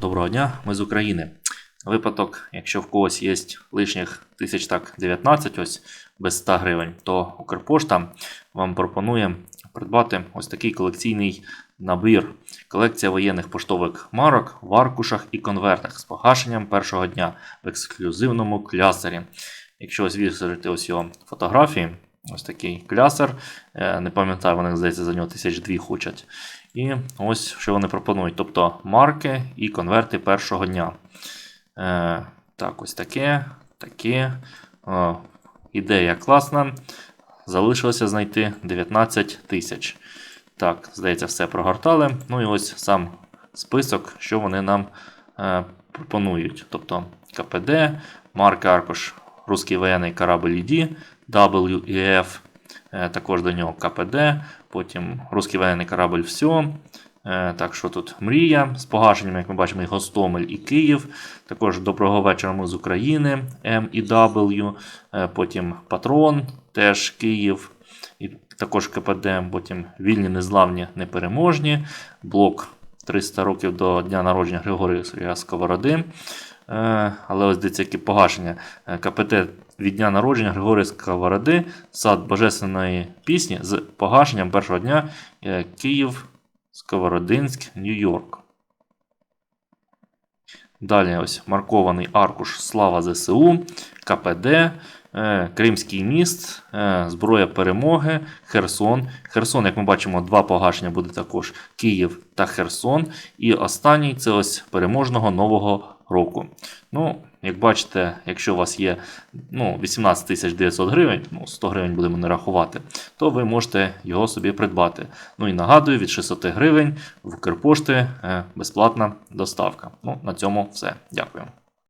Доброго дня, ми з України. Випадок, якщо в когось є лишніх 1019, ось без 100 гривень, то Укрпошта вам пропонує придбати ось такий колекційний набір. Колекція воєнних поштових марок в аркушах і конвертах з погашенням першого дня в ексклюзивному клясері. Якщо ось ось його фотографії, ось такий клясер. Е, Не пам'ятаю, вони, здається, за нього тисяч дві хочуть. І ось що вони пропонують. Тобто марки і конверти першого дня. Е, так, ось таке, таке. Ідея класна. Залишилося знайти 19 тисяч. Так, здається, все прогортали. Ну і ось сам список, що вони нам е, пропонують. Тобто КПД, марка аркуш Русський воєнний корабль ED, WEF, е, також до нього КПД, потім Русський воєнний корабль Все. Так, що тут Мрія з погашенням, як ми бачимо, і Гостомель і Київ. Також Доброго вечора ми з України, М і W. Е, Потім Патрон, теж Київ. І також КПД, потім Вільні, Незламні, Непереможні. Блок 300 років до дня народження Григорія Сковороди. Е, Але ось дивіться, які погашення. Е, КПТ від дня народження Григорія Сковороди, сад Божественної пісні з погашенням першого дня е, Київ, Сковородинськ, Нью-Йорк. Далі ось маркований аркуш Слава ЗСУ, КПД, Кримський міст, Зброя перемоги, Херсон. Херсон, як ми бачимо, два погашення буде також Київ та Херсон. І останній це ось переможного нового року. Ну, як бачите, якщо у вас є ну, 18 900 гривень, ну, 100 гривень будемо не рахувати, то ви можете його собі придбати. Ну і нагадую, від 600 гривень в Укрпошти е, безплатна доставка. Ну, на цьому все. Дякую.